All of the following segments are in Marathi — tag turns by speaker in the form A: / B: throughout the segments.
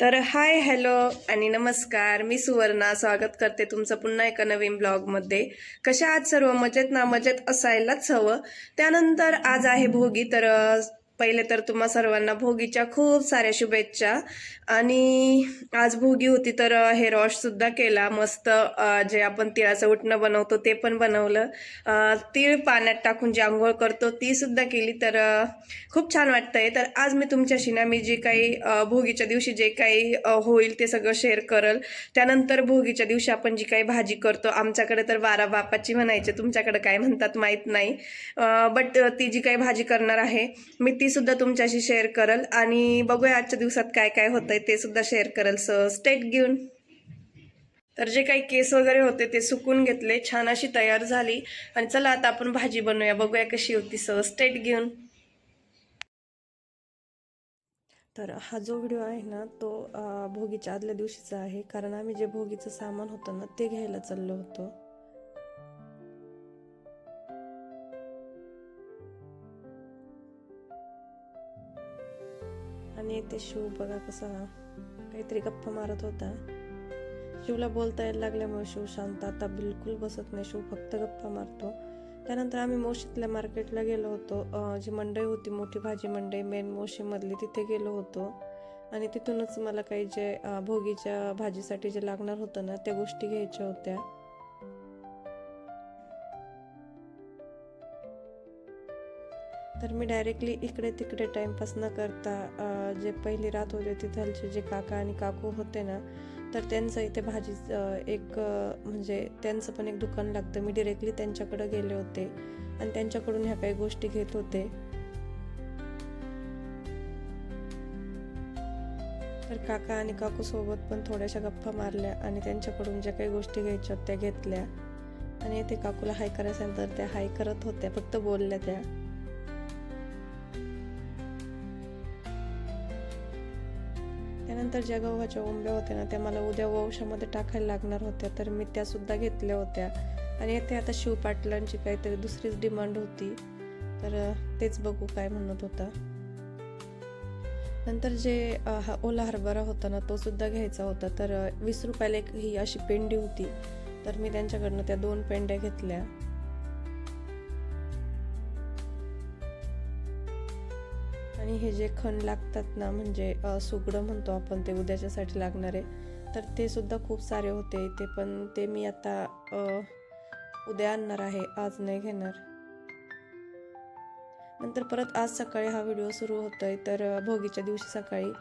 A: तर हाय हॅलो आणि नमस्कार. मी सुवर्णा. स्वागत करते तुमचं पुन्हा एका नवीन ब्लॉगमध्ये. कशा आज सर्व? मजेत ना? मजेत असायलाच हवं. त्यानंतर आज आहे भोगी. तर पहिले तर तुम्हा सर्वांना भोगीच्या खूप साऱ्या शुभेच्छा. आणि आज भोगी होती तर हेअर वॉशसुद्धा केला. मस्त जे आपण तिळाचं उठणं बनवतो ते पण बनवलं. तीळ पाण्यात टाकून जी आंघोळ करतो ती सुद्धा केली तर खूप छान वाटतंय. तर आज मी तुमच्याशी ना मी जे काही भोगीच्या दिवशी जे काही होईल ते सगळं शेअर करल. त्यानंतर भोगीच्या दिवशी आपण जी काही भाजी करतो आमच्याकडे तर वारा बापाची म्हणायचे. तुमच्याकडे काय म्हणतात माहीत नाही. बट ती जी काही भाजी करणार आहे मी ती सुद्धा तुमच्याशी शेअर करल. आणि बघूया आजच्या दिवसात काय काय होतंय ते सुद्धा शेअर करल. सो स्टेट घेऊन. तर जे काही केस वगैरे होते ते सुकून घेतले. छान अशी तयार झाली. आणि चला आता आपण भाजी बनवूया. बघूया कशी होती. सो स्टेट घेऊन. तर हा जो व्हिडिओ आहे ना तो भोगीच्या आदल्या दिवशीचा आहे. कारण आम्ही जे भोगीचं सामान होतं ना ते घ्यायला चाललो होतो. आणि ते शिव बघा कसा काहीतरी गप्पा मारत होता. शिवला बोलता यायला लागल्यामुळे शिव शांत आता बिलकुल बसत नाही. शिव फक्त गप्पा मारतो. त्यानंतर आम्ही मोशीतल्या मार्केटला गेलो होतो. जी मंडई होती मोठी भाजी मंडई मेन मोशीमधली तिथे गेलो होतो. आणि तिथूनच मला काही जे भोगीच्या भाजीसाठी जे लागणार होतं ना त्या गोष्टी घ्यायच्या होत्या. तर मी डायरेक्टली इकडे तिकडे टाईमपास न करता जे पहिली रात होते तिथलचे जे काका आणि काकू होते ना तर त्यांचं इथे भाजी एक म्हणजे त्यांचं पण एक दुकान लागतं. मी डिरेक्टली त्यांच्याकडे गेले होते आणि त्यांच्याकडून ह्या काही गोष्टी घेत होते. तर काका आणि काकूसोबत पण थोड्याशा गप्पा मारल्या आणि त्यांच्याकडून ज्या काही गोष्टी घ्यायच्या त्या घेतल्या. आणि ते काकूला हाय करायचं तर त्या हाय करत होत्या फक्त बोलल्या त्या. त्यानंतर ज्या गव्हाच्या ओंब्या होत्या ना त्या मला उद्या वंशामध्ये टाकायला लागणार होत्या. तर मी त्या सुद्धा घेतल्या होत्या. आणि येथे आता शिवपाटलांची काहीतरी दुसरीच डिमांड होती. तर तेच बघू काय म्हणत होता. नंतर जे हा ओला हरभरा होता ना तो सुद्धा घ्यायचा होता. तर वीस रुपयाला एक ही अशी पेंडी होती. तर मी त्यांच्याकडनं त्या दोन पेंड्या घेतल्या. आणि हे जे खण लागतात ना म्हणजे सुगडं म्हणतो आपण ते उद्याच्यासाठी लागणारे तर ते सुद्धा खूप सारे होते. ते पण ते मी आता उद्या आणणार आहे. आज नाही घेणार. नंतर परत आज सकाळी हा व्हिडिओ सुरू होतोय. तर भोगीच्या दिवशी सकाळी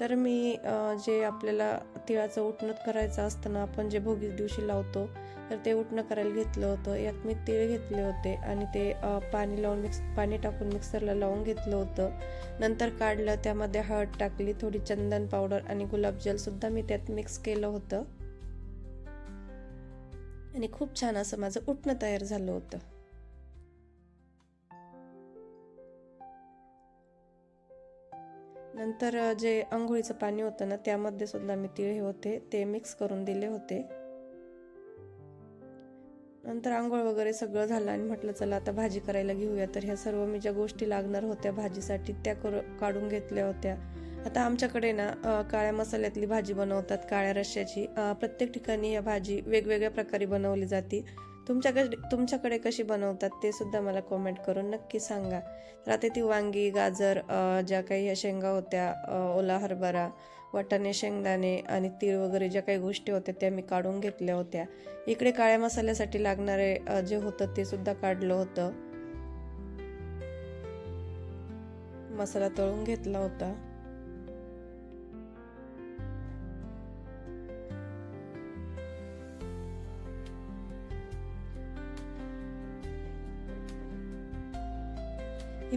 A: तर मी जे आपल्याला तिळाचं उठणं करायचं असतं ना आपण जे भोगी दिवशी लावतो तर ते उठणं करायला घेतलं होतं. यात मी तिळ घेतले होते आणि ते पाणी लावून मिक्स पाणी टाकून मिक्सरला लावून घेतलं होतं. नंतर काढलं त्यामध्ये हळद टाकली थोडी चंदन पावडर आणि गुलाबजलसुद्धा मी त्यात मिक्स केलं होतं. आणि खूप छान असं माझं उठणं तयार झालं होतं. नंतर जे आंघोळीचं पाणी होतं ना त्यामध्ये सुद्धा मी तिळ हे होते ते मिक्स करून दिले होते. नंतर आंघोळ वगैरे सगळं झालं आणि म्हटलं चला आता भाजी करायला घेऊया. तर ह्या सर्व मी ज्या गोष्टी लागणार होत्या भाजीसाठी त्या करू काढून घेतल्या होत्या. आता आमच्याकडे ना काळ्या मसाल्यातली भाजी बनवतात काळ्या रश्श्याची. प्रत्येक ठिकाणी या भाजी वेगवेगळ्या प्रकारे बनवली जाते. तुमच्याकडे तुमच्याकडे कशी बनवतात ते सुद्धा मला कॉमेंट करून नक्की सांगा. तर आता ती वांगी गाजर ज्या काही ह्या शेंगा होत्या ओला हरभरा वाटाणे शेंगदाणे आणि तीळ वगैरे ज्या काही गोष्टी होत्या त्या मी काढून घेतल्या होत्या. इकडे काळ्या मसाल्यासाठी लागणारे जे होतं ते सुद्धा काढलं होतं. मसाला तळून घेतला होता.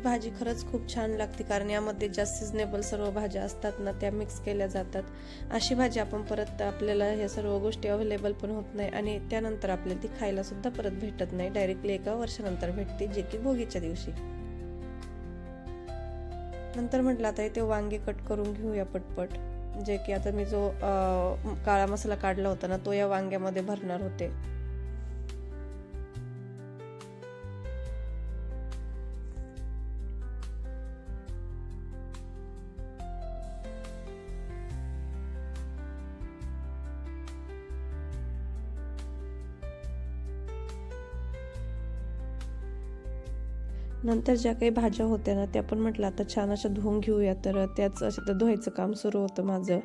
A: भाजी खरंच खूप छान लागते कारण यामध्ये ज्या सिजनेबल सर्व भाज्या असतात ना त्या मिक्स केल्या जातात. अशी भाजी आपण परत आपल्याला ह्या सर्व गोष्टी अवेलेबल पण होत नाही आणि त्यानंतर आपल्याला ती खायला सुद्धा परत भेटत नाही. डायरेक्टली एका वर्षानंतर भेटते जे की भोगीच्या दिवशी. नंतर म्हटलं आता इथे वांगे कट करून घेऊया पटपट. जे की आता मी जो काळा मसाला काढला होता ना तो या वांग्यामध्ये भरणार होते. नंतर ज्या काही भाज्या होत्या ना त्या पण म्हटलं आता छान अशा धुवून घेऊया. तर त्याच असं तर धुवायचं काम सुरू होतं माझं.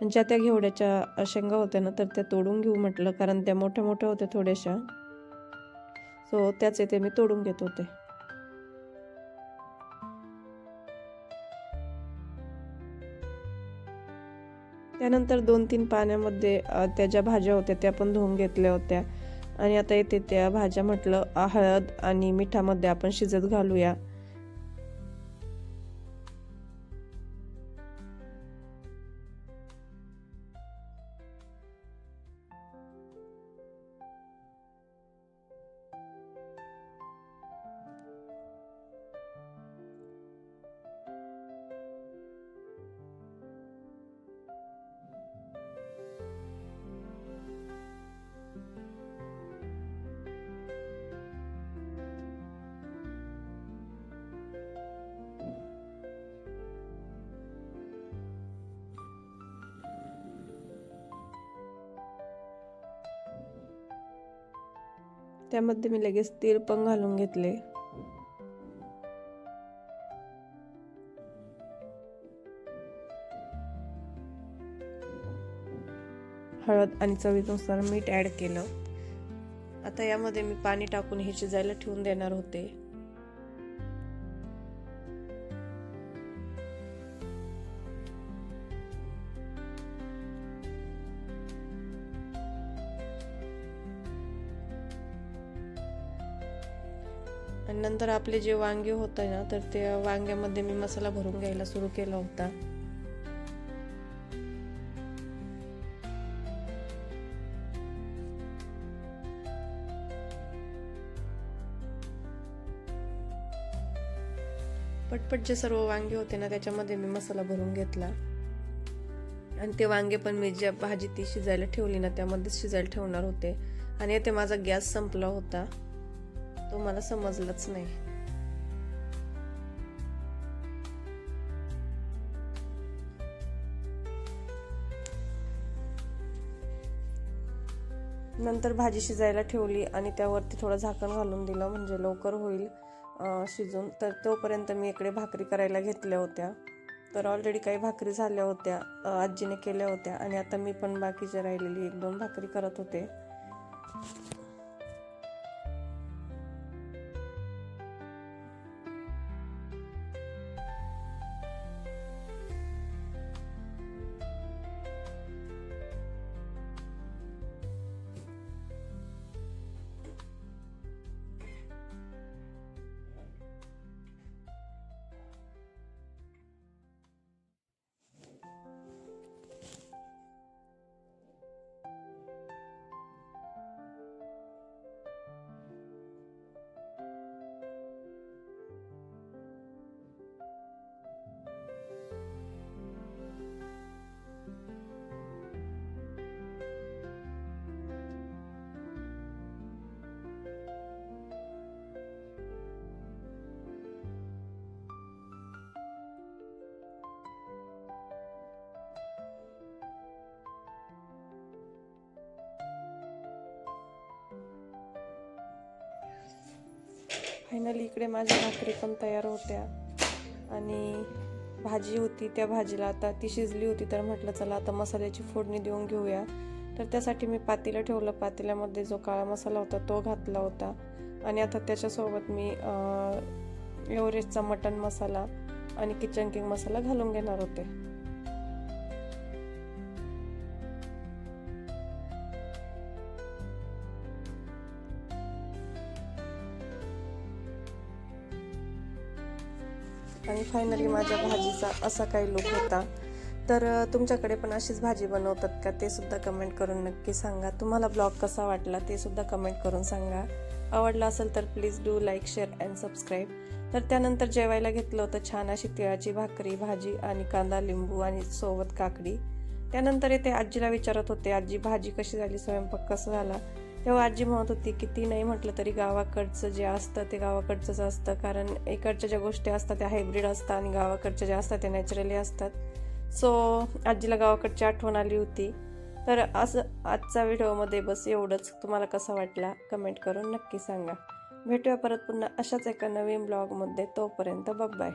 A: आणि ज्या त्या घेवड्याच्या शेंगा होत्या ना तर त्या तोडून घेऊ म्हटलं कारण त्या मोठ्या मोठ्या होत्या थोड्याशा. सो त्याच येते मी तोडून घेत होते. त्यानंतर दोन तीन पाण्यामध्ये त्या ज्या भाज्या होत्या त्या पण धुवून घेतल्या होत्या. आणि आता येते त्या भाज्या म्हटलं हळद आणि मिठामध्ये आपण शिजत घालूया. त्यामध्ये मी लगेच तीळ पण घालून घेतले. हळद आणि चवीनुसार मीठ ॲड केलं. आता यामध्ये मी पाणी टाकून हे शिजायला ठेवून देणार होते. आणि नंतर आपले जे वांगे होतं ना तर त्या वांग्यामध्ये मी मसाला भरून घ्यायला सुरू केला होता. पटपट जे सर्व वांगे होते ना त्याच्यामध्ये मी मसाला भरून घेतला. आणि ते वांगे पण मी ज्या भाजी ती शिजायला ठेवली ना त्यामध्येच शिजायला ठेवणार होते. आणि येथे माझा गॅस संपला होता. तो मला समजलाच नाही. नंतर भाजी शिजायला ठेवली आणि त्यावरती थोडं झाकण घालून दिलं म्हणजे लवकर होईल शिजून. तर तोपर्यंत मी इकडे भाकरी करायला घेतल्या होत्या. तर ऑलरेडी काही भाकरी झाल्या होत्या आजीने केल्या होत्या. आणि आता मी पण बाकीच्या राहिलेली एक दोन भाकरी करत होते. फायनली इकडे माझ्या भाकरी पण तयार होत्या. आणि भाजी होती त्या भाजीला. आता ती शिजली होती तर म्हटलं चला आता मसाल्याची फोडणी देऊन घेऊया. तर त्यासाठी मी पातेलं ठेवलं. पातेल्यामध्ये जो काळा मसाला होता तो घातला होता. आणि आता त्याच्यासोबत मी एव्हरेस्टचा मटन मसाला आणि किचन किंग मसाला घालून घेणार होते. आणि फायनली माझ्या भाजीचा असा काही लुक होता. तर तुमच्याकडे पण अशीच भाजी बनवतात का? ते सुद्धा कमेंट करून नक्की सांगा. तुम्हाला ब्लॉग कसा वाटला ते सुद्धा कमेंट करून सांगा. आवडला असेल तर please do like share and subscribe तर त्यानंतर जेवायला घेतलं होतं छान अशी तिळाची भाकरी भाजी आणि कांदा लिंबू आणि सोबत काकडी. त्यानंतर येते आजीला विचारत होते आजी भाजी कशी झाली? स्वयंपाक कसा झाला? तेव्हा आजी म्हणत होती की ती नाही म्हटलं तरी गावाकडचं जे असतं ते गावाकडचंच असतं. कारण इकडच्या ज्या गोष्टी असतात त्या हायब्रिड असतात आणि गावाकडच्या ज्या असतात त्या नॅचरली असतात. सो आजीला गावाकडची आठवण आली होती. तर असं आजचा व्हिडिओमध्ये बस एवढंच. तुम्हाला कसा वाटला? कमेंट करून नक्की सांगा. भेटूया परत पुन्हा अशाच एका नवीन ब्लॉगमध्ये तोपर्यंत बाय